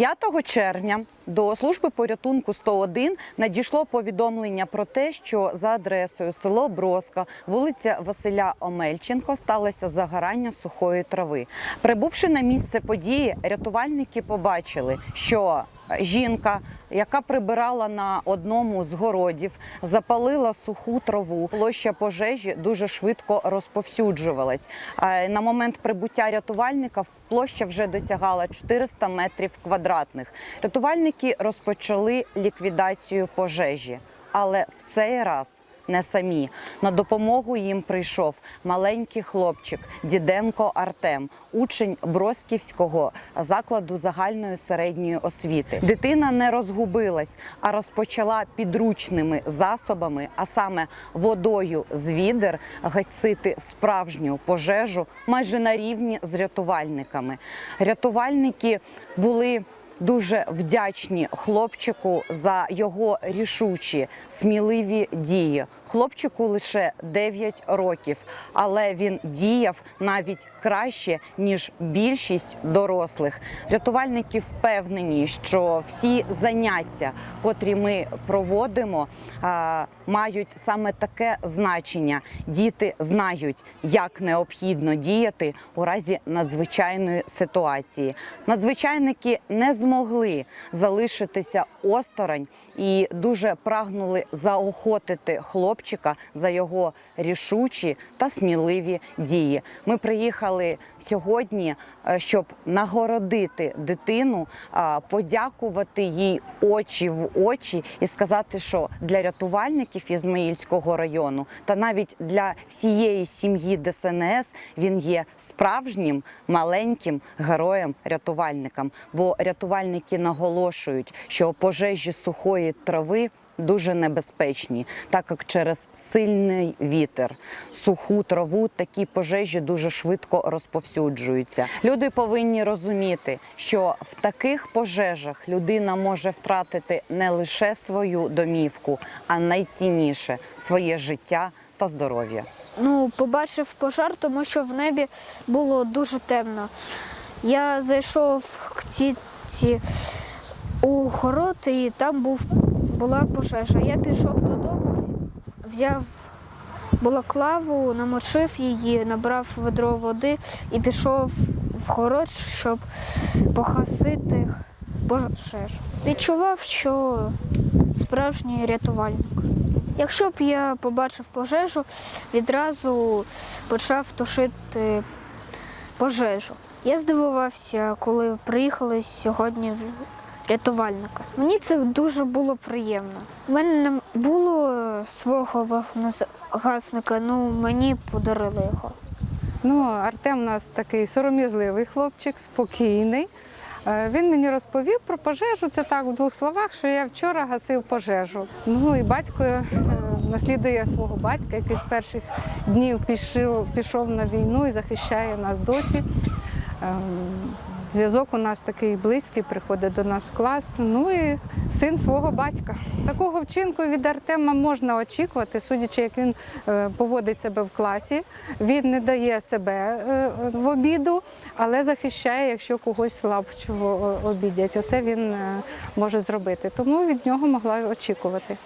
5 червня до служби порятунку 101 надійшло повідомлення про те, що за адресою село Броска, вулиця Василя Омельченко, сталося загорання сухої трави. Прибувши на місце події, рятувальники побачили, що жінка, яка прибирала на одному з городів, запалила суху траву. Площа пожежі дуже швидко розповсюджувалась. Е, На момент прибуття рятувальника площа вже досягала 400 метрів квадратних. Рятувальники розпочали ліквідацію пожежі, але в цей раз не самі. На допомогу їм прийшов маленький хлопчик Діденко Артем, учень Бросківського закладу загальної середньої освіти. Дитина не розгубилась, а розпочала підручними засобами, а саме водою з відер, гасити справжню пожежу майже на рівні з рятувальниками. Рятувальники були дуже вдячні хлопчику за його рішучі, сміливі дії. Хлопчику лише 9 років, але він діяв навіть краще ніж більшість дорослих. Рятувальники впевнені, що всі заняття, котрі ми проводимо, мають саме таке значення. Діти знають, як необхідно діяти у разі надзвичайної ситуації. Надзвичайники не змогли залишитися осторонь і дуже прагнули заохотити хлопчика за його рішучі та сміливі дії. Ми приїхали сьогодні, е, щоб нагородити дитину, подякувати їй очі в очі і сказати, що для рятувальників Ізмаїльського району та навіть для всієї сім'ї ДСНС він є справжнім маленьким героєм-рятувальником. Бо рятувальники наголошують, що пожежі сухої трави. Дуже небезпечні, так як через сильний вітер, суху траву такі пожежі дуже швидко розповсюджуються. Люди повинні розуміти, що в таких пожежах людина може втратити не лише свою домівку, а найцінніше своє життя та здоров'я. Ну, побачив пожар, тому що в небі було дуже темно. Я зайшов к тітці у город, і там був, була пожежа. Я пішов додому, взяв балаклаву, намочив її, набрав ведро води і пішов в город, щоб погасити пожежу. Відчував, що справжній рятувальник. Якщо б я побачив пожежу, відразу почав тушити пожежу. Я здивувався, коли приїхали сьогодні рятувальника. Мені це дуже було приємно. У мене не було свого вогнегасника, ну мені подарили його. Ну, Артем у нас такий сором'язливий хлопчик, спокійний. Е, Він мені розповів про пожежу. Це так в двох словах, що я вчора гасив пожежу. Ну і батько е, наслідує свого батька, який з перших днів пішов, пішов на війну і захищає нас досі. Зв'язок у нас такий близький, приходить до нас в клас. Ну і син свого батька. Такого вчинку від Артема можна очікувати, судячи, як він е, поводить себе в класі. Він не дає себе е, в обіду, але захищає, якщо когось слабшого обідять. Оце він е, може зробити. Тому від нього могла очікувати.